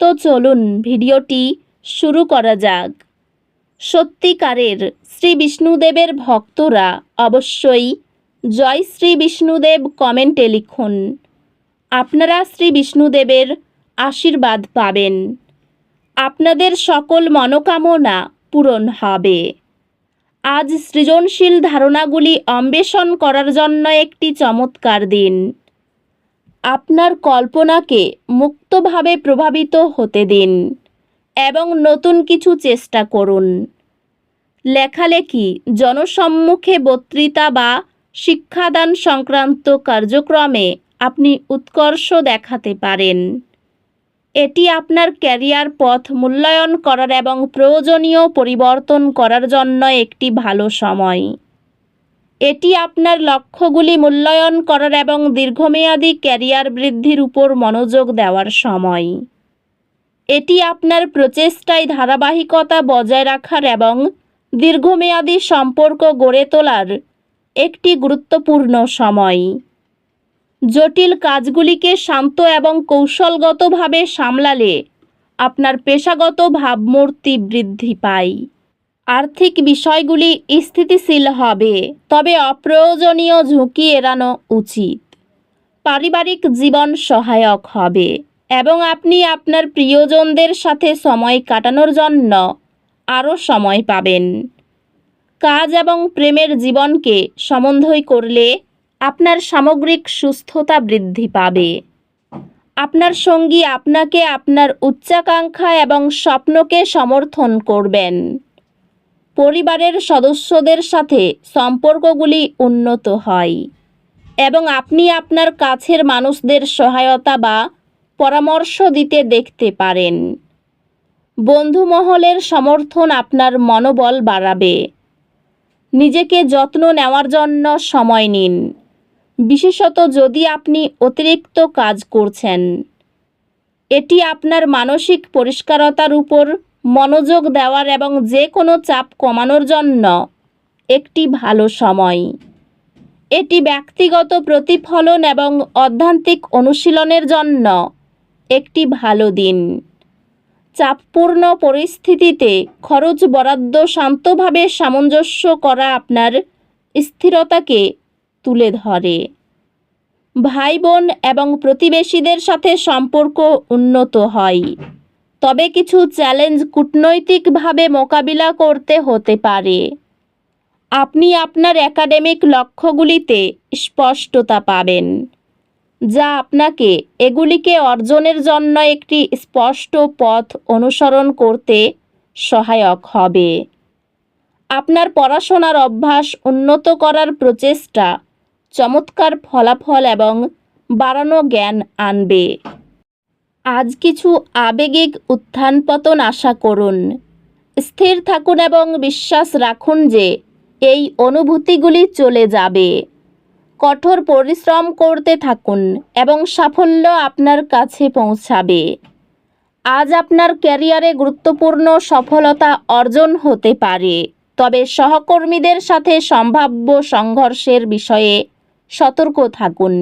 তো চলুন ভিডিওটি শুরু করা যাক। সত্যিকারের শ্রী বিষ্ণুদেবের ভক্তরা অবশ্যই জয় শ্রী বিষ্ণুদেব কমেন্টে লিখুন। আপনারা শ্রী বিষ্ণুদেবের আশীর্বাদ পাবেন। আপনাদের সকল মনোকামনা পূরণ হবে। আজ সৃজনশীল ধারণাগুলি অন্বেষণ করার জন্য একটি চমৎকার দিন। আপনার কল্পনাকে মুক্তভাবে প্রভাবিত হতে দিন এবং নতুন কিছু চেষ্টা করুন। লেখালেখি, জনসম্মুখে বক্তৃতা বা শিক্ষাদান সংক্রান্ত কার্যক্রমে আপনি উৎকর্ষ দেখাতে পারেন। এটি আপনার ক্যারিয়ার পথ মূল্যায়ন করার এবং প্রয়োজনীয় পরিবর্তন করার জন্য একটি ভালো সময়। এটি আপনার লক্ষ্যগুলি মূল্যায়ন করার এবং দীর্ঘমেয়াদী ক্যারিয়ার বৃদ্ধির উপর মনোযোগ দেওয়ার সময়। এটি আপনার প্রচেষ্টায় ধারাবাহিকতা বজায় রাখার এবং দীর্ঘমেয়াদী সম্পর্ক গড়ে তোলার একটি গুরুত্বপূর্ণ সময়। জটিল কাজগুলিকে শান্ত এবং কৌশলগতভাবে সামলালে আপনার পেশাগত ভাবমূর্তি বৃদ্ধি পায়। আর্থিক বিষয়গুলি স্থিতিশীল হবে, তবে অপ্রয়োজনীয় ঝুঁকি এড়ানো উচিত। পারিবারিক জীবন সহায়ক হবে এবং আপনি আপনার প্রিয়জনদের সাথে সময় কাটানোর জন্য আরও সময় পাবেন। কাজ এবং প্রেমের জীবনকে সমন্বয় করলে আপনার সামগ্রিক সুস্থতা বৃদ্ধি পাবে। আপনার সঙ্গী আপনাকে আপনার উচ্চাকাঙ্ক্ষা এবং স্বপ্নকে সমর্থন করবেন। পরিবারের সদস্যদের সাথে সম্পর্কগুলি উন্নত হয় এবং আপনি আপনার কাছের মানুষদের সহায়তা বা পরামর্শ দিতে দেখতে পারেন। বন্ধু মহলের সমর্থন আপনার মনোবল বাড়াবে। নিজেকে যত্ন নেওয়ার জন্য সময় নিন। বিশেষত যদি আপনি অতিরিক্ত কাজ করছেন, এটি আপনার মানসিক পরিষ্কারতার উপর মনোযোগ দেওয়ার এবং যে কোনো চাপ কমানোর জন্য একটি ভালো সময়। এটি ব্যক্তিগত প্রতিফলন এবং অধ্যান্তিক অনুশীলনের জন্য একটি ভালো দিন। চাপপূর্ণ পরিস্থিতিতে খরচ বরাদ্দ শান্তভাবে সামঞ্জস্য করা আপনার স্থিরতাকে তুলে ধরে। ভাই বোন এবং প্রতিবেশীদের সাথে সম্পর্ক উন্নত হয়। তবে কিছু চ্যালেঞ্জ কূটনৈতিকভাবে মোকাবিলা করতে হতে পারে। আপনি আপনার একাডেমিক লক্ষ্যগুলিতে স্পষ্টতা পাবেন, যা আপনাকে এগুলিকে অর্জনের জন্য একটি স্পষ্ট পথ অনুসরণ করতে সহায়ক হবে। আপনার পড়াশোনার অভ্যাস উন্নত করার প্রচেষ্টা চমৎকার ফলাফল এবং বাড়ানো জ্ঞান আনবে। আজ কিছু আবেগিক উত্থান পতন আশা করুন। স্থির থাকুন এবং বিশ্বাস রাখুন যে এই অনুভূতিগুলি চলে যাবে। কঠোর পরিশ্রম করতে থাকুন এবং সাফল্য আপনার কাছে পৌঁছাবে। আজ আপনার ক্যারিয়ারে গুরুত্বপূর্ণ সফলতা অর্জন হতে পারে। তবে সহকর্মীদের সাথে সম্ভাব্য সংঘর্ষের বিষয়ে সতর্ক থাকুন।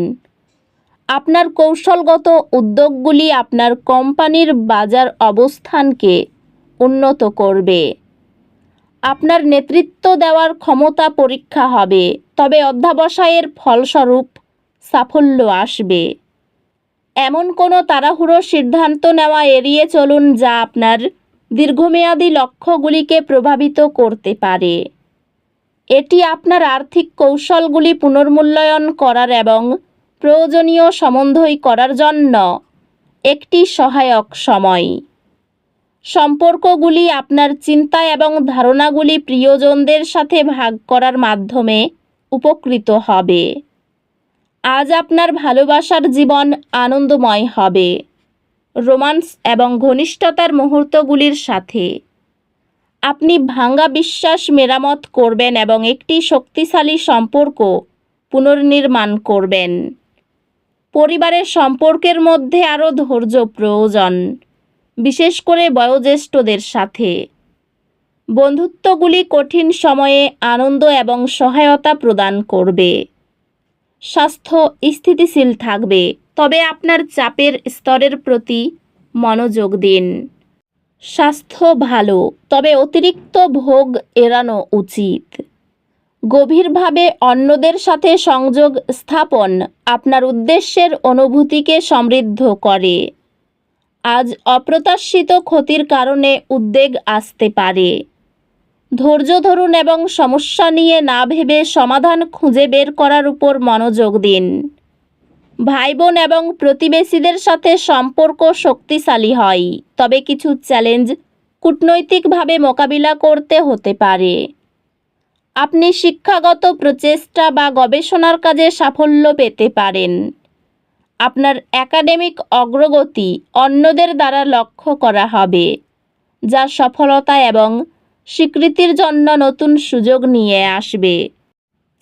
আপনার কৌশলগত উদ্যোগগুলি আপনার কোম্পানির বাজার অবস্থানকে উন্নত করবে। আপনার নেতৃত্ব দেওয়ার ক্ষমতা পরীক্ষা হবে, তবে অধ্যাবসায়ের ফলস্বরূপ সাফল্য আসবে। এমন কোনো তাড়াহুড়ো সিদ্ধান্ত নেওয়া এড়িয়ে চলুন যা আপনার দীর্ঘমেয়াদী লক্ষ্যগুলিকে প্রভাবিত করতে পারে। এটি আপনার আর্থিক কৌশলগুলি পুনর্মূল্যায়ন করার এবং প্রয়োজনীয় সমন্বয় করার জন্য একটি সহায়ক সময়। সম্পর্কগুলি আপনার চিন্তা এবং ধারণাগুলি প্রিয়জনদের সাথে ভাগ করার মাধ্যমে উপকৃত হবে। আজ আপনার ভালোবাসার জীবন আনন্দময় হবে। রোমান্স এবং ঘনিষ্ঠতার মুহূর্তগুলির সাথে। আপনি ভাঙ্গা বিশ্বাস মেরামত করবেন এবং একটি শক্তিশালী সম্পর্ক পুনর্নির্মাণ করবেন। পরিবারের সম্পর্কের মধ্যে আরও ধৈর্য প্রয়োজন বিশেষ করে বয়োজ্যেষ্ঠদের সাথে। বন্ধুত্বগুলি কঠিন সময়ে আনন্দ এবং সহায়তা প্রদান করবে। স্বাস্থ্য স্থিতিশীল থাকবে, তবে আপনার চাপের স্তরের প্রতি মনোযোগ দিন। স্বাস্থ্য ভালো, তবে অতিরিক্ত ভোগ এড়ানো উচিত। গভীরভাবে অন্যদের সাথে সংযোগ স্থাপন আপনার উদ্দেশ্যের অনুভূতিকে সমৃদ্ধ করে। আজ অপ্রত্যাশিত ক্ষতির কারণে উদ্বেগ আসতে পারে। ধৈর্য ধরুন এবং সমস্যা নিয়ে না ভেবে সমাধান খুঁজে বের করার উপর মনোযোগ দিন। ভাই বোন এবং প্রতিবেশীদের সাথে সম্পর্ক শক্তিশালী হয়, তবে কিছু চ্যালেঞ্জ কূটনৈতিকভাবে মোকাবিলা করতে হতে পারে। আপনি শিক্ষাগত প্রচেষ্টা বা গবেষণার কাজে সাফল্য পেতে পারেন। আপনার একাডেমিক অগ্রগতি অন্যদের দ্বারা লক্ষ্য করা হবে, যা সফলতা এবং স্বীকৃতির জন্য নতুন সুযোগ নিয়ে আসবে।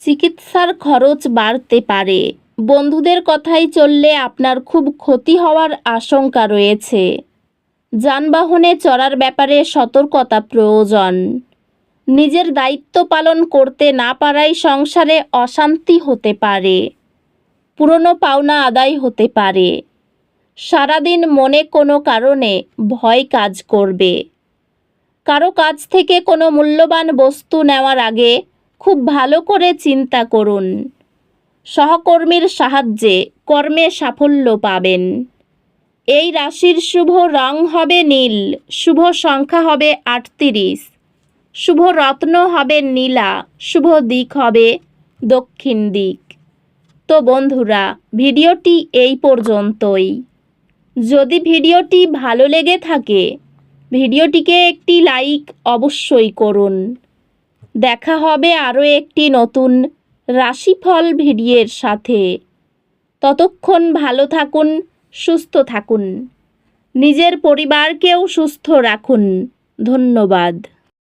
চিকিৎসার খরচ বাড়তে পারে। বন্ধুদের কথাই চললে আপনার খুব ক্ষতি হওয়ার আশঙ্কা রয়েছে। যানবাহনে চড়ার ব্যাপারে সতর্কতা প্রয়োজন। নিজের দায়িত্ব পালন করতে না পারাই সংসারে অশান্তি হতে পারে, পুরনো পাওনা আদায় হতে পারে। সারাদিন মনে কোনো কারণে ভয় কাজ করবে। কারও কাছ থেকে কোনো মূল্যবান বস্তু নেওয়ার আগে খুব ভালো করে চিন্তা করুন। সহকর্মীর সাহায্যে কর্মে সাফল্য পাবেন। এই রাশির শুভ রং হবে নীল, শুভ সংখ্যা হবে আটত্রিশ। শুভ রত্ন হবে নীলা, শুভ দিক হবে দক্ষিণ দিক। তো বন্ধুরা, ভিডিওটি এই পর্যন্তই। যদি ভিডিওটি ভালো লেগে থাকে, ভিডিওটিকে একটি লাইক অবশ্যই করুন। দেখা হবে আরও একটি নতুন রাশিফল ভিডিওর সাথে। ততক্ষণ ভালো থাকুন, সুস্থ থাকুন। নিজের পরিবারকেও সুস্থ রাখুন। ধন্যবাদ।